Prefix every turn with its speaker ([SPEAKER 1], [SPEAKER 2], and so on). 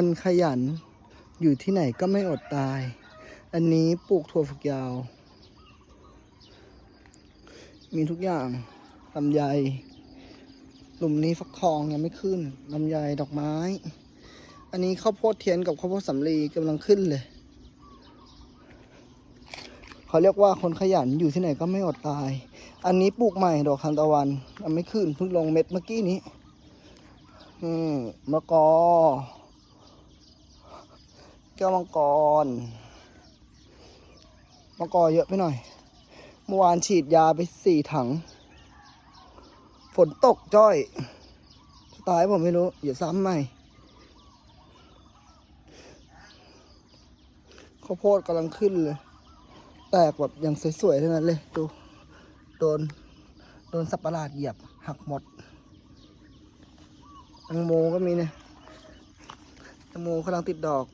[SPEAKER 1] คนขยัน อยู่ที่ไหนก็ไม่อดตาย อันนี้ปลูกถั่วฝักยาว มีทุกอย่างลำไยหลุมนี้ฟักทองยังไม่ขึ้นลำไยดอกไม้ อันนี้ข้าวโพดเทียนกับข้าวโพดสำลีกำลังขึ้นเลย เขาเรียกว่าคนขยันอยู่ที่ไหนก็ไม่อดตาย อันนี้ปลูกใหม่ดอกทานตะวันยังไม่ขึ้นเพิ่งลงเม็ดเมื่อกี้นี้อืมมะกอ แก้วมังกร มังกรเยอะไปหน่อย เมื่อวานฉีดยาไปสี่ถัง ฝนตกจ้อยตายผมไม่รู้อย่าซ้ำใหม่ข้าวโพดกำลังขึ้นเลย แตกแบบอย่างสวยๆทั้งนั้นเลย ดู โดน โดนสับประหลาดเหยียบหักหมดแตังโมก็มีเนี่ยแตังโมกำลังติดดอก